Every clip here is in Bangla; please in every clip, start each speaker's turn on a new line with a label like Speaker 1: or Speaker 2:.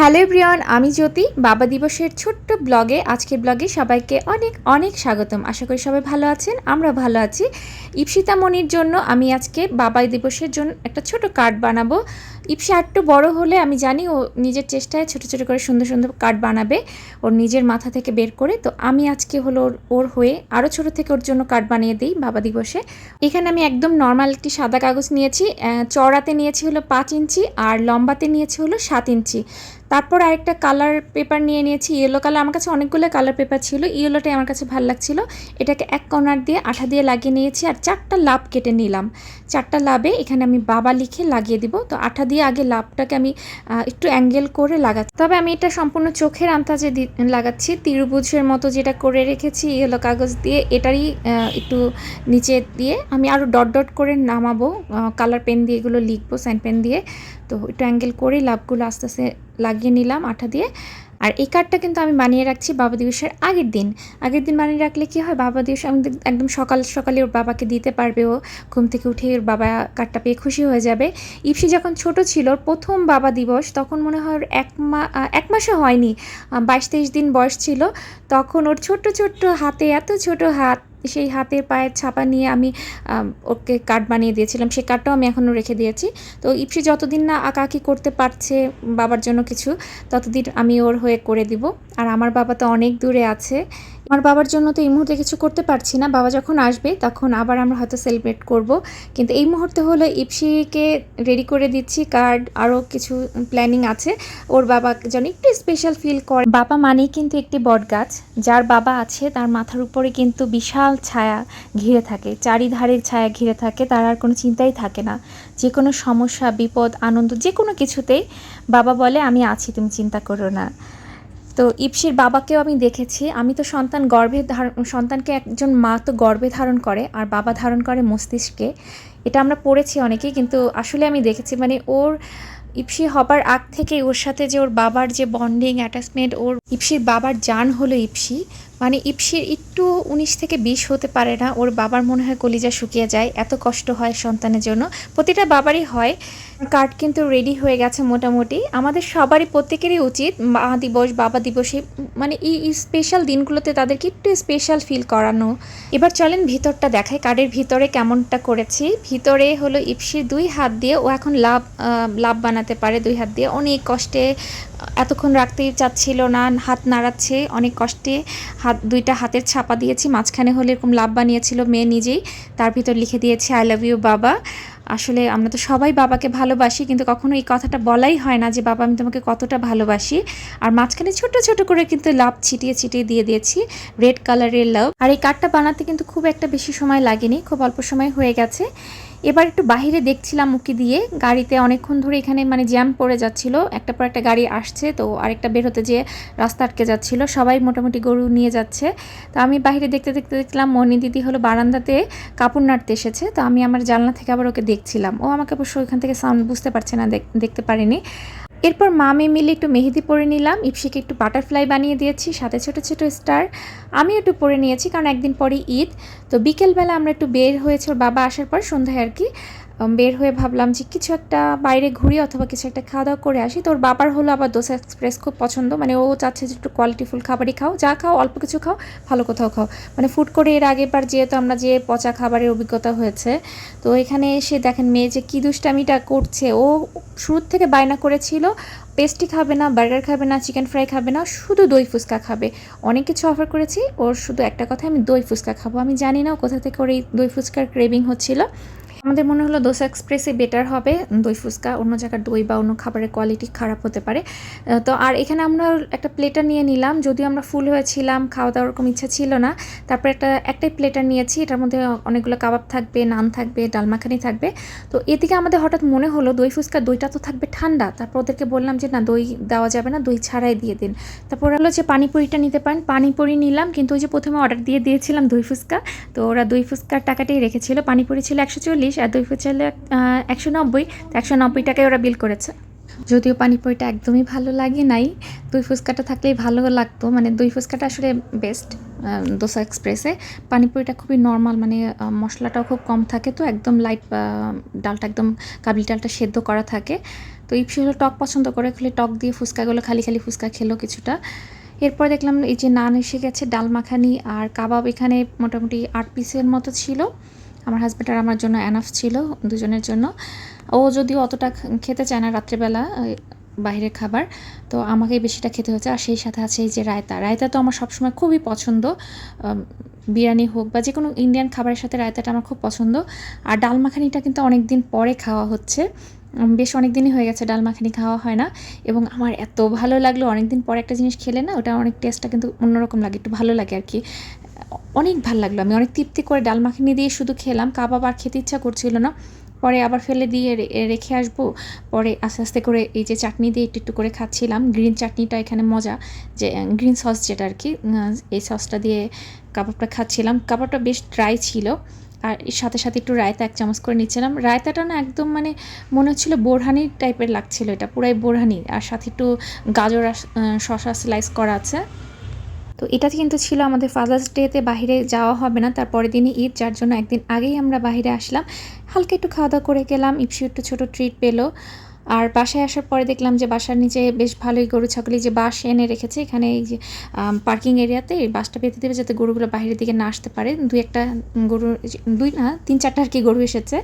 Speaker 1: হ্যালো ব্রিয়ন আমি জ্যোতি। বাবা দিবসের ছোট্ট ব্লগে আজকের ব্লগে সবাইকে অনেক অনেক স্বাগতম। আশা করি সবাই ভালো আছেন আমরা ভালো আছি। ইপসিতা মনির জন্য আমি আজকে বাবা দিবসের জন্য একটা ছোট কার্ড বানাবো। ইপসি একটু বড় হলে আমি জানি ও নিজের চেষ্টায় ছোট ছোট করে সুন্দর সুন্দর কার্ড বানাবে ওর নিজের মাথা থেকে বের করে। তো আমি আজকে হলো ওর- হয়ে আরও ছোট থেকে ওর জন্য কার্ড বানিয়ে দিই বাবা দিবসে। এখানে আমি একদম নর্মাল একটি সাদা কাগজ নিয়েছি আহ, চওড়াতে নিয়েছি হলো পাঁচ ইঞ্চি আর লম্বাতে নিয়েছি হলো সাত ইঞ্চি। তারপর আরেকটা কালার পেপার নিয়ে নিয়েছি ইয়েলো কালার আমার কাছে অনেকগুলো কালার পেপার ছিল ইয়েলোটাই আমার কাছে ভালো লাগছিল। এটাকে এক কর্নার দিয়ে আঠা দিয়ে লাগিয়ে নিয়েছি আর চারটা লাভ কেটে নিলাম। চারটা লাভে এখানে আমি বাবা লিখে লাগিয়ে দিব। তো আঠা দিয়ে আগে লাভটাকে আমি একটু অ্যাঙ্গেল করে লাগাচ্ছি। তবে আমি এটা সম্পূর্ণ চোখের আন্তাজে লাগাচ্ছি। ত্রিভুজের মতো যেটা করে রেখেছি ইয়েলো কাগজ দিয়ে, এটারই একটু নিচে দিয়ে আমি আরও ডট ডট করে নামাবো। কালার পেন দিয়ে এগুলো লিখব স্যান্ড পেন দিয়ে। তো একটু অ্যাঙ্গেল করে লাভগুলো আস্তে আস্তে লাগিয়ে নিলাম আঠা দিয়ে। আর এই কার্ডটা কিন্তু আমি বানিয়ে রাখছি বাবা দিবসের আগের দিন। আগের দিন বানিয়ে রাখলে কি হয়? বাবা দিবস আমাদের একদম সকাল সকালে ওর বাবাকে দিতে পারবে ও। ঘুম থেকে উঠে ওর বাবা কার্ডটা পেয়ে খুশি হয়ে যাবে। ইপসি যখন ছোট ছিল প্রথম বাবা দিবস, তখন মনে হয় ওর এক মা এক মাসও হয়নি। বাইশ তেইশ দিন বয়স ছিল। তখন ওর ছোট্ট ছোট্ট হাতে, এত ছোট হাত সেই হাতের পায়ের ছাপা নিয়ে আমি ওকে কার্ড বানিয়ে দিয়েছিলাম। সেই কার্ডটাও আমি এখনও রেখে দিয়েছি। তো ইপসি যতদিন না আঁকাআঁকি করতে পারছে বাবার জন্য কিছু, ততদিন আমি ওর হয়ে করে দিব। আর আমার বাবা তো অনেক দূরে আছে। আমার বাবার জন্য তো এই মুহূর্তে কিছু করতে পারছি না। বাবা যখন আসবে, তখন আবার আমরা হয়তো সেলিব্রেট করব। কিন্তু এই মুহূর্তে হলো ইপসিকে রেডি করে দিচ্ছি। কার্ড আরও কিছু প্ল্যানিং আছে। ওর বাবা যেন একটু স্পেশাল ফিল করে। বাবা মানেই কিন্তু একটি বট গাছ যার বাবা আছে, তার মাথার উপরে কিন্তু বিশাল ছায়া ঘিরে থাকে। চারিধারের ছায়া ঘিরে থাকে, তার আর কোনো চিন্তাই থাকে না। যে কোনো সমস্যা, বিপদ, আনন্দ যে কোনো কিছুতেই বাবা বলে, আমি আছি, তুমি চিন্তা করো না। তো ইপসির বাবাকেও আমি দেখেছি। আমি তো সন্তান গর্ভে ধারণ সন্তানকে একজন মা তো গর্ভে ধারণ করে আর বাবা ধারণ করে মস্তিষ্কে। এটা আমরা পড়েছি অনেকেই কিন্তু আসলে আমি দেখেছি মানে ওর ইপসি হবার আগ থেকে ওর সাথে যে ওর বাবার যে বন্ডিং অ্যাটাচমেন্ট ওর ইপসির বাবার জান হলো ইপসি। মানে ইপসির একটু উনিশ থেকে বিশ হতে পারে না। ওর বাবার মনে হয় কলিজা শুকিয়ে যায়, এত কষ্ট হয় সন্তানের জন্য। প্রতিটা বাবারই হয়। কার্ড কিন্তু রেডি হয়ে গেছে মোটামুটি। আমাদের সবারই, প্রত্যেকেরই উচিত মা দিবস, বাবা দিবসে মানে এই স্পেশাল দিনগুলোতে তাদেরকে একটু স্পেশাল ফিল করানো। এবার চলেন ভিতরটা দেখায় কার্ডের ভিতরে কেমনটা করেছি। ভিতরে হলো ইপসির দুই হাত দিয়ে ও এখন লাভ লাভ বানাতে পারে। দুই হাত দিয়ে অনেক কষ্টে এতক্ষণ রাখতেই চাচ্ছিল না, হাত নাড়াচ্ছে অনেক কষ্টে, হাত, দুইটা হাতের ছাপা দিয়েছি, মাঝখানে হলে এরকম লাভ বানিয়েছিল মেয়ে নিজেই, তার ভিতর লিখে দিয়েছে আই লাভ ইউ বাবা। আসলে আমরা তো সবাই বাবাকে ভালোবাসি, কিন্তু কখনো এই কথাটা বলাই হয় না যে, বাবা, আমি তোমাকে কতটা ভালোবাসি। আর মাঝখানে ছোট ছোট করে কিন্তু লাভ ছিটিয়ে ছিটিয়ে দিয়ে দিয়েছি রেড কালারের লাভ আর এই কার্ডটা বানাতে কিন্তু খুব একটা বেশি সময় লাগেনি, খুব অল্প সময় হয়ে গেছে। এবার একটু বাহিরে দেখছিলাম উকি দিয়ে। গাড়িতে অনেকক্ষণ ধরে এখানে মানে জ্যাম পড়ে যাচ্ছিল। একটা পর একটা গাড়ি আসছে, তো আরেকটা বের হতে যেয়ে রাস্তা আটকে যাচ্ছিল। সবাই মোটামুটি গরু নিয়ে যাচ্ছে। তো আমি বাহিরে দেখতে দেখতে দেখলাম, মনি দিদি হলো বারান্দাতে কাপড় নাড়তে এসেছে। তো আমি আমার জানলা থেকে আবার ওকে দেখছিলাম। ও আমাকে অবশ্য ওইখান থেকে সাউন্ড বুঝতে পারছে না, দেখ- দেখতে পারিনি। এরপর মা মামে মিলে একটু মেহেদি পরে নিলাম, ইপসিকে একটু বাটারফ্লাই বানিয়ে দিয়েছি, সাথে ছোট ছোট স্টার আমি একটু পরে নিয়েছি, কারণ একদিন পরে ঈদ। তো বিকেলবেলা আমরা একটু বের হয়েছি, ওর বাবা আসার পর সন্ধ্যায় আর কি। বের হয়ে ভাবলাম যে কিছু একটা বাইরে ঘুরি অথবা কিছু একটা খাওয়া দাওয়া করে আসি। তো ওর বাবার হলো আবার দোসা এক্সপ্রেস খুব পছন্দ। মানে ও চাচ্ছে যে একটু কোয়ালিটিফুল খাবারই খাও। যা খাও, অল্প কিছু খাও, ভালো কোথাও খাও। মানে ফুড করে এর আগের যেহেতু আমরা যে পচা খাবারের অভিজ্ঞতা হয়েছে, তো এখানে এসে দেখেন মেয়ে যে কী দুষ্টামিটা করছে। ও শুরুর থেকে বায়না করেছিল পেস্টি খাবে না বার্গার খাবে না চিকেন ফ্রাই খাবে না, শুধু দই ফুচকা খাবে। অনেক কিছু অফার করেছি, ওর শুধু একটা কথা আমি দই ফুচকা খাব। আমি জানি না কোথা থেকে ওর এই দই ফুচকার ক্রেভিং হচ্ছিল। আমাদের মনে হলো দোসা এক্সপ্রেসে বেটার হবে, দই ফুচকা, অন্য জায়গার দই বা অন্য খাবারের কোয়ালিটি খারাপ হতে পারে। তো আর এখানে আমরা একটা প্লেটার নিয়ে নিলাম, যদিও আমরা ফুল হয়েছিলাম খাওয়া দাওয়ার ওরকম ইচ্ছা ছিল না, তারপর একটা, একটাই প্লেটার নিয়েছি, এটার মধ্যে অনেকগুলো কাবাব থাকবে, নান থাকবে ডালমাখানি থাকবে। তো এদিকে আমাদের হঠাৎ মনে হলো দই ফুচকা, দইটা তো থাকবে ঠান্ডা, তারপর ওদেরকে বললাম যে, না, দই দেওয়া যাবে না, দই ছাড়াই দিয়ে দিন। তারপর হলো যে, পানিপুরিটা নিতে পারেন। পানিপুরি নিলাম, কিন্তু ওই যে প্রথমে অর্ডার দিয়ে দিয়েছিলাম দই ফুচকা, তো ওরা দই ফুচকার টাকাটাই রেখেছিল। পানিপুরি ছিল একশো চল্লিশ আর দই ফুচকা ছিল একশো নব্বই, তো একশো নব্বই টাকায় ওরা বিল করেছে। যদিও পানিপুরিটা একদমই ভালো লাগে নাই, দই ফুচকাটা থাকলেই ভালো লাগতো মানে দই ফুচকাটা আসলে বেস্ট দোসা এক্সপ্রেসে পানিপুরিটা খুবই নর্মাল মানে মশলাটাও খুব কম থাকে, তো একদম লাইট ডালটা একদম কাবলি ডালটা সেদ্ধ করা থাকে। তো তো ইপসি হলো টক পছন্দ করে, খালি টক দিয়ে ফুচকাগুলো খালি খালি ফুচকা খেলো কিছুটা। এরপর দেখলাম এই যে নান এসে গেছে, ডাল মাখানি আর কাবাব এখানে মোটামুটি আট পিসের মতো ছিল। আমার হাজব্যান্ড আর আমার জন্য অ্যানাফ ছিল দুজনের জন্য। ও যদিও অতটা খেতে চায় না রাত্রেবেলা বাইরের খাবার, তো আমাকে বেশিটা খেতে হয়েছে। আর সেই সাথে আছে এই যে রায়তা। রায়তা তো আমার সবসময় খুবই পছন্দ। বিরিয়ানি হোক বা যে কোনো ইন্ডিয়ান খাবারের সাথে রায়তাটা আমার খুব পছন্দ। আর ডাল মাখানিটা কিন্তু অনেক দিন পরে খাওয়া হচ্ছে। বেশ অনেক দিনই হয়ে গেছে ডাল মাখানি খাওয়া হয় না। এবং আমার এত ভালো লাগল অনেক দিন পরে একটা জিনিস খেলে না, ওটা অনেক টেস্টটা কিন্তু অন্যরকম লাগে, একটু ভালো লাগে আর কি। অনেক ভালো লাগল। আমি অনেক তৃপ্তি করে ডাল মাখানি দিয়ে শুধু খেলাম, কাবাব আর খেতে ইচ্ছা করছিল না। পরে আবার ফেলে দিয়ে রেখে আসব। পরে আস্তে আস্তে করে এই যে চাটনি দিয়ে একটু একটু করে খাচ্ছিলাম। গ্রিন চাটনিটা এখানে মজা, যে গ্রিন সস যেটা আর কি এই সসটা দিয়ে কাবাবটা খাচ্ছিলাম। কাবাবটা বেশ ড্রাই ছিল। আর এর সাথে সাথে একটু রায়তা এক চামচ করে নিচ্ছিলাম। রায়তাটা না একদম মানে মনে হচ্ছিল বোরহানি টাইপের লাগছিল এটা, পুরাই বোরহানি। আর সাথে একটু গাজর শসা স্লাইস করা আছে। তো এটা কিন্তু ছিল আমাদের ফাদার্স ডেতে বাইরে যাওয়া হবে না তার পরের দিনই ঈদ, যার জন্য একদিন আগেই আমরা বাইরে আসলাম। হালকা একটু খাওয়া দাওয়া করে গেলাম, ইপসি একটু ছোটো ট্রিট পেল। আর বাসায় আসার পরে দেখলাম যে বাসার নিচে বেশ ভালোই গরু ছাগলি যে বাস এনে রেখেছে, এখানে এই যে পার্কিং এরিয়াতে এই বাসটা পেতে দেবে যাতে গরুগুলো বাইরের দিকে না আসতে পারে। দুই একটা গরু, দুই না, তিন চারটা আর কি গরু এসেছে।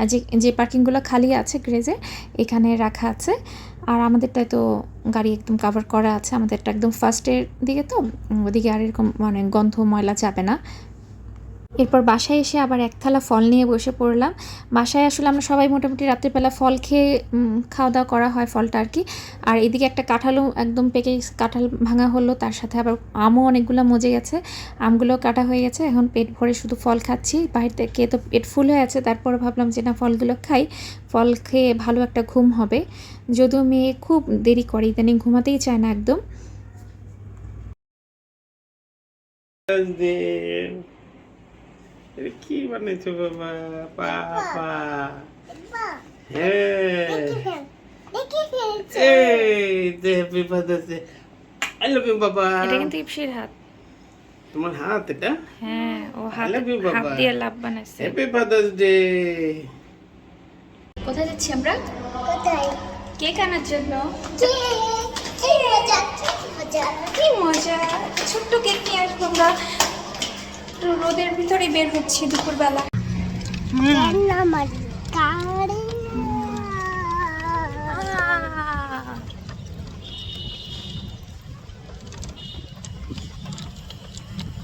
Speaker 1: আর যে যে পার্কিংগুলো খালি আছে গ্রেজে এখানে রাখা আছে। আর আমাদেরটায় তো গাড়ি একদম কাভার করা আছে, আমাদেরটা একদম ফার্স্টের দিকে তো ওদিকে আর এরকম মানে গন্ধ ময়লা যাবে না। এরপর বাসায় এসে আবার এক থালা ফল নিয়ে বসে পড়লাম। বাসায় আসলে আমরা সবাই মোটামুটি রাত্রিবেলা ফল খেয়ে খাওয়া দাওয়া করা হয় ফলটা আর কি। আর এদিকে একটা কাঁঠালও একদম পেকে কাঁঠাল ভাঙা হলো, তার সাথে আবার আমও অনেকগুলো মজে গেছে। আমগুলো কাটা হয়ে গেছে, এখন পেট ভরে শুধু ফল খাচ্ছি। বাইরে থেকে তো পেট ফুল হয়ে আছে তারপরে ভাবলাম যে না, ফলগুলো খাই। ফল খেয়ে ভালো একটা ঘুম হবে। যদিও মেয়ে খুব দেরি করে, ইদানিং ঘুমাতেই চায় না একদম।
Speaker 2: Then, কি বানাইছো বাবা? পাপা হ্যাঁ এই দে happy father's day I love you বাবা।
Speaker 1: এটা কিন্তু ইপসির হাত।
Speaker 2: তোমার হাত এটা?
Speaker 1: হ্যাঁ ও হাত হাত
Speaker 2: বাবা।
Speaker 1: দিয়ে লাভ বানাইছে।
Speaker 2: হ্যাপি ফাদার্স ডে
Speaker 1: কোথায় যাচ্ছি আমরা?
Speaker 3: কোথায়?
Speaker 1: কেক আনার জন্য।
Speaker 3: কি? মজা মজা।
Speaker 1: কি মজা। ছোট্ট কেক নিয়ে আসব আমরা। রোদের ভিতরে বের হচ্ছে দুপুরবেলা
Speaker 3: কেন মারি কারে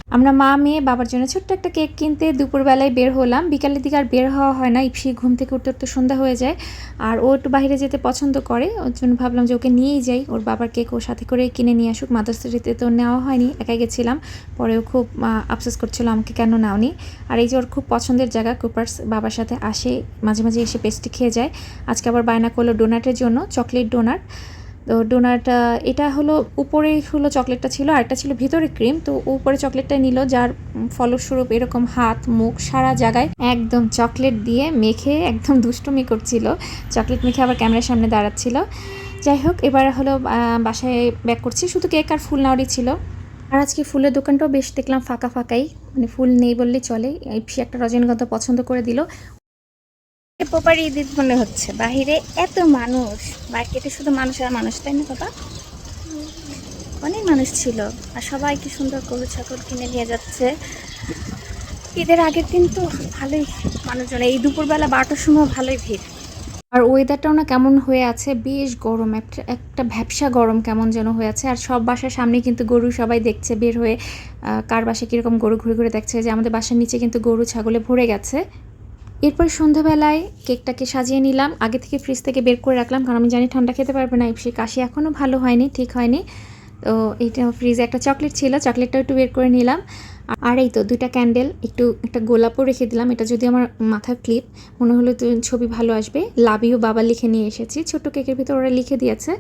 Speaker 1: আমরা মা মেয়ে বাবার জন্য ছোট্ট একটা কেক কিনতে দুপুরবেলায় বের হলাম। বিকালের দিকে আর বের হওয়া হয় না ইপসি ঘুম থেকে উঠতে উঠতে সন্ধ্যা হয়ে যায়। আর ও একটু বাইরে যেতে পছন্দ করে ওর জন্য ভাবলাম যে ওকে নিয়েই যাই। ওর বাবার কেক ওর সাথে করে কিনে নিয়ে আসুক। মাদার্সারিতে তো নেওয়া হয়নি একাই গেছিলাম। পরেও খুব আহ, আফসোস করছিল আমাকে কেন নাওনি? আর এই যে ওর খুব পছন্দের জায়গা কুপার্স বাবার সাথে আসে মাঝে মাঝে এসে পেস্ট্রি খেয়ে যায়। আজকে আবার বায়না করল ডোনাটের জন্য চকলেট ডোনাট তো ডোনাট এটা হলো উপরে হলো চকলেটটা ছিল আর একটা ছিল ভিতরে ক্রিম, তো উপরে চকলেটটা নিল, যার ফলস্বরূপ এরকম হাত, মুখ, সারা জায়গায় একদম চকলেট দিয়ে মেখে একদম দুষ্টুমি করছিল। চকলেট মেখে আবার ক্যামেরার সামনে দাঁড়াচ্ছিল। যাই হোক, এবার হলো বাসায় ব্যাক করছি। শুধু কেক আর ফুল নাওয়ারই ছিল। আর আজকে ফুলের দোকানটাও বেশ দেখলাম ফাঁকা ফাঁকাই মানে ফুল নেই বললেই চলে। একটা রজনীগন্ধা পছন্দ করে দিল।
Speaker 3: পোপারি ঈদ মনে হচ্ছে। বাহিরে এত মানুষ, মার্কেটে শুধু মানুষ আর মানুষ, তাই না বাবা? অনেক মানুষ ছিল আর সবাই কি সুন্দর গরু, ছাগল কিনে নিয়ে যাচ্ছে। ঈদের আগের দিন তো ভালোই মানুষজন, এই দুপুরবেলা বারোটার সময় ভালোই ভিড়।
Speaker 1: আর ওয়েদারটাও না কেমন হয়ে আছে, বেশ গরম। একটা একটা ভ্যাবসা গরম কেমন যেন হয়ে আছে। আর সব বাসার সামনে কিন্তু গরু সবাই দেখছে, বের হয়ে কার বাসায় কীরকম গরু ঘুরে ঘুরে দেখছে, যে আমাদের বাসার নিচে কিন্তু গরু, ছাগলে ভরে গেছে। এরপর সন্ধ্যাবেলায় কেকটাকে সাজিয়ে নিলাম। আগে থেকে ফ্রিজ থেকে বের করে রাখলাম, কারণ আমি জানি ঠান্ডা খেতে পারবে না। ইপসি কাশি এখনও ভালো হয়নি, ঠিক হয়নি। তো এইটা ফ্রিজে একটা চকলেট ছিল চকলেটটাও একটু বের করে নিলাম। আর এই তো দুইটা ক্যান্ডেল একটু একটা গোলাপও রেখে দিলাম। এটা যদি আমার মাথার ক্লিপ মনে হলো ছবি ভালো আসবে। লাভ ইউ বাবা লিখে নিয়ে এসেছি। ছোট্ট কেকের ভিতর ওরা লিখে দিয়েছে।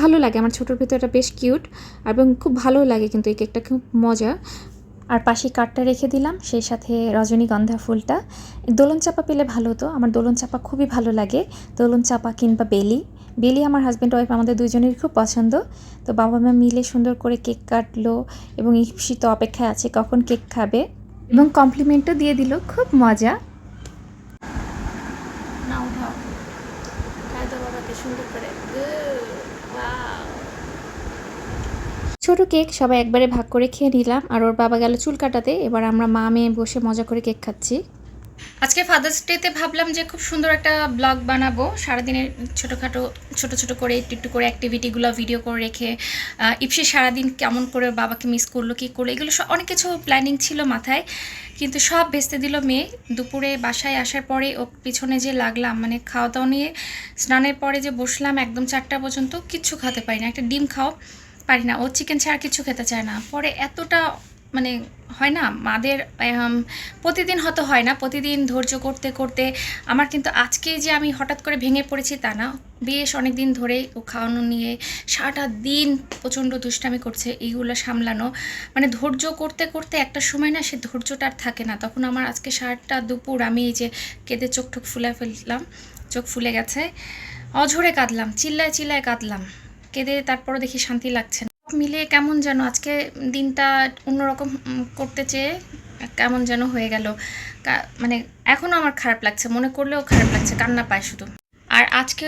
Speaker 1: ভালো লাগে, আমার ছোটোর ভিতর এটা বেশ কিউট এবং খুব ভালো লাগে কিন্তু এই কেকটা, খুব মজা। আর পাশে কাঠটা রেখে দিলাম, সেই সাথে রজনীগন্ধা ফুলটা। দোলন চাপা পেলে ভালো হতো, আমার দোলন চাপা খুবই ভালো লাগে। দোলন চাপা কিংবা বেলি। বেলি আমার হাজব্যান্ড ওয়াইফ আমাদের দুজনেরই খুব পছন্দ। তো বাবা মা মিলে সুন্দর করে কেক কাটলো এবং ইপসি তো অপেক্ষায় আছে কখন কেক খাবে। এবং কমপ্লিমেন্টও দিয়ে দিল, খুব মজা।
Speaker 3: সুন্দর
Speaker 1: ছোট কেক সবাই একবারে ভাগ করে খেয়ে নিলাম আর ওর বাবা গেল চুল কাটাতে। এবার আমরা মা, মেয়ে বসে মজা করে কেক খাচ্ছি। আজকে ফাদার্স ডেতে ভাবলাম যে খুব সুন্দর একটা ব্লগ বানাবো। সারাদিনের ছোটোখাটো, ছোট ছোট করে একটু একটু করে অ্যাক্টিভিটিগুলো ভিডিও করে রেখে ইপসি সারাদিন কেমন করে বাবাকে মিস করল, কী করল, এগুলো সব অনেক কিছু প্ল্যানিং ছিল মাথায়। কিন্তু সব ভেস্তে দিল মেয়ে। দুপুরে বাসায় আসার পরে ও পিছনে যে লাগলাম মানে খাওয়া দাওয়া নিয়ে স্নানের পরে যে বসলাম একদম চারটা পর্যন্ত, কিচ্ছু খেতে পারি না একটা ডিম খাও পারি না। ও চিকেন ছাড়া কিছু খেতে চায় না। পরে এতটা মানে হয় না, মাদের প্রতিদিন হয়তো হয় না। প্রতিদিন ধৈর্য করতে করতে আমার কিন্তু আজকে যে আমি হঠাৎ করে ভেঙে পড়েছি তা না। বেশ অনেক দিন ধরেই ও খাওয়ানো নিয়ে সারাটা দিন প্রচণ্ড দুষ্টামি করছে এইগুলো সামলানো। মানে ধৈর্য করতে করতে একটা সময় না সে ধৈর্যটা আর থাকে না। তখন আমার আজকে সারাটা দুপুর আমি এই যে কেঁদে চোখ ঠোক ফুলে ফেললাম, চোখ ফুলে গেছে, অঝরে কাঁদলাম, চিল্লায় চিল্লায় কাঁদলাম। কেঁদে তারপরে দেখি শান্তি লাগছে সব মিলিয়ে কেমন যেন আজকে দিনটা অন্যরকম করতে চেয়ে কেমন যেন হয়ে গেল। মানে এখনও আমার খারাপ লাগছে, মনে করলেও খারাপ লাগছে, কান্না পায় শুধু। আর আজকে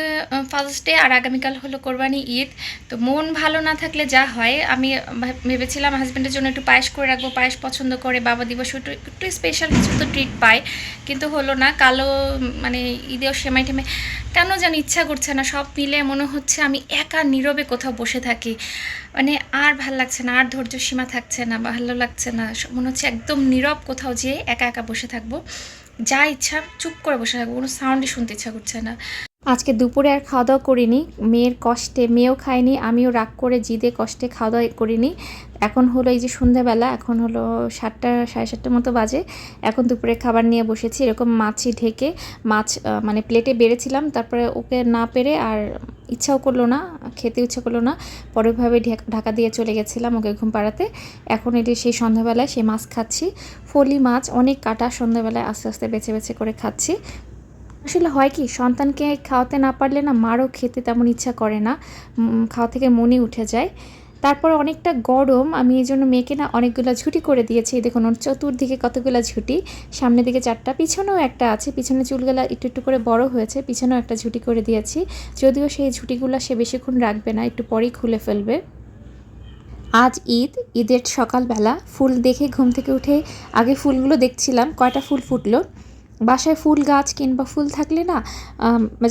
Speaker 1: ফার্স্ট ডে আর আগামীকাল হলো কোরবানি ঈদ। তো মন ভালো না থাকলে যা হয়, আমি ভাব- ভেবেছিলাম হাজব্যান্ডের জন্য একটু পায়েস করে রাখব, পায়েস পছন্দ করে, বাবা দিবস একটু একটু স্পেশাল কিছু তো ট্রিট পায়। কিন্তু হলো না, কালো মানে ঈদেও সেমাই টেমাই, কেন যেন ইচ্ছা করছে না, সব মিলে মনে হচ্ছে আমি একা নীরবে কোথাও বসে থাকি। মানে আর ভালো লাগছে না, আর ধৈর্য সীমা থাকছে না, ভালো লাগছে না মনে হচ্ছে একদম নীরব কোথাও যেয়ে একা একা বসে থাকব। যা ইচ্ছা চুপ করে বসে থাকব, কোনো সাউন্ডই শুনতে ইচ্ছা করছে না। আজকে দুপুরে আর খাওয়া দাওয়া করিনি। মেয়ের কষ্টে, মেয়েও খায়নি, আমিও রাগ করে জিদে কষ্টে খাওয়া দাওয়া করিনি। এখন হলো এই যে সন্ধ্যাবেলা এখন হলো সাতটা, সাড়ে সাতটার মতো বাজে। এখন দুপুরে খাবার নিয়ে বসেছি, এরকম মাছি ঢেকে, মাছ মানে প্লেটে বেড়েছিলাম। তারপরে ওকে না পেরে আর ইচ্ছাও করল না, খেতে ইচ্ছা করল না। পরেভাবে ঢাকা দিয়ে চলে গেছিলাম ওকে ঘুম পাড়াতে। এখন এটি সেই সন্ধ্যাবেলায় সেই মাছ খাচ্ছি। ফলি মাছ, অনেক কাটা সন্ধ্যাবেলায় আস্তে আস্তে বেছে বেছে করে খাচ্ছি। আসলে হয় কি, সন্তানকে খাওয়াতে না পারলে না মারও খেতে তেমন ইচ্ছা করে না। খাওয়া থেকে মনে উঠে যায়। তারপর অনেকটা গরম, আমি এই জন্য মেয়েকে না অনেকগুলো ঝুটি করে দিয়েছি। দেখুন, ওর চতুর্দিকে কতগুলো ঝুটি। সামনের দিকে চারটা, পিছনেও একটা আছে। পিছনে চুলগুলা একটু একটু করে বড় হয়েছে, পিছনেও একটা ঝুটি করে দিয়েছি। যদিও সেই ঝুটিগুলো সে বেশিক্ষণ রাখবে না, একটু পরেই খুলে ফেলবে। আজ ঈদ, ঈদের সকালবেলা ফুল দেখে ঘুম থেকে উঠে আগে ফুলগুলো দেখছিলাম, কয়টা ফুল ফুটলো। বাসায় ফুল গাছ কিংবা ফুল থাকলে না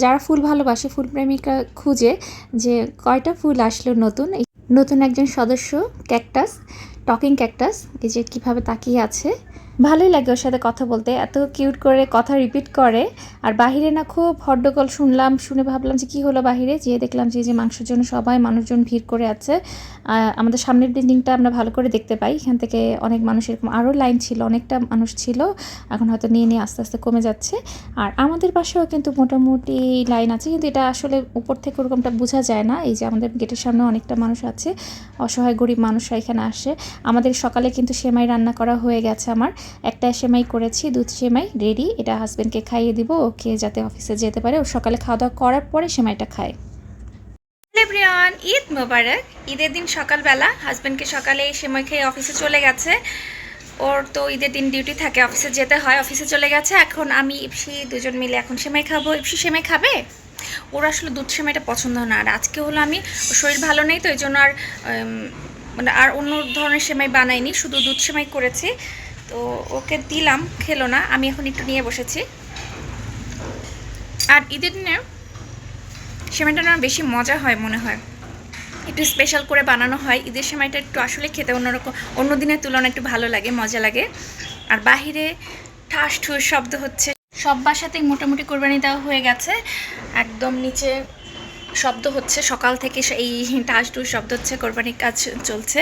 Speaker 1: যারা ফুল ভালোবাসে, ফুল প্রেমিকা খুঁজে যে কয়টা ফুল আসলো নতুন। নতুন একজন সদস্য, ক্যাকটাস, টকিং ক্যাকটাস, এই যে কীভাবে তাকিয়ে আছে। ভালোই লাগে ওর সাথে কথা বলতে। এত কিউট করে কথা রিপিট করে। আর বাহিরে না খুব হড্ডগোল শুনলাম, শুনে ভাবলাম যে কী হলো বাহিরে? যেয়ে দেখলাম যে যে মাংসের জন্য সবাই মানুষজন ভিড় করে আছে। আমাদের সামনের বিল্ডিংটা আমরা ভালো করে দেখতে পাই। এখান থেকে অনেক মানুষ এরকম আরও লাইন ছিল, অনেকটা মানুষ ছিল। এখন হয়তো নিয়ে নিয়ে আস্তে আস্তে কমে যাচ্ছে। আর আমাদের পাশেও কিন্তু মোটামুটি লাইন আছে। কিন্তু এটা আসলে উপর থেকে ওরকমটা বোঝা যায় না। এই যে আমাদের গেটের সামনে অনেকটা মানুষ আছে। অসহায় গরিব মানুষরা এখানে আসে। আমাদের সকালে কিন্তু সেমাই রান্না করা হয়ে গেছে আমার। একটা সেমাই করেছি, দুধ সেমাই রেডি এটা হাজব্যান্ডকে খাইয়ে দিব ও খেয়ে যাতে অফিসে যেতে পারে। ও সকালে খাওয়া দাওয়া করার পরে সেমাইটা খায়। ঈদ মোবারক। ঈদের দিন সকালবেলা হাজব্যান্ডকে সকালে সেমাই খেয়ে অফিসে চলে গেছে। ওর তো ঈদের দিন ডিউটি থাকে অফিসে যেতে হয় অফিসে চলে গেছে। এখন আমি ইপসি দুজন মিলে এখন সেমাই খাব। ইপসি সেমাই খাবে? ওর আসলে দুধ সেমাইটা পছন্দ না। আর আজকে হলো আমি শরীর ভালো নেই, তো এই জন্য আর মানে আর অন্য ধরনের সেমাই বানাইনি, শুধু দুধ সেমাই করেছি। তো ওকে দিলাম, খেলো না, আমি এখন একটু নিয়ে বসেছি। আর ঈদের দিনে সেমাইটা না বেশি মজা হয় মনে হয়। একটু স্পেশাল করে বানানো হয়। ঈদের সময়টা একটু আসলে খেতে অন্যরকম, অন্য দিনের তুলনায় একটু ভালো লাগে, মজা লাগে। আর বাহিরে ঠাস ঠুস শব্দ হচ্ছে। সব বাসাতেই মোটামুটি কোরবানি দেওয়া হয়ে গেছে। একদম নিচে শব্দ হচ্ছে। সকাল থেকে এই ঠাস ঠুস শব্দ হচ্ছে, কোরবানির কাজ চলছে।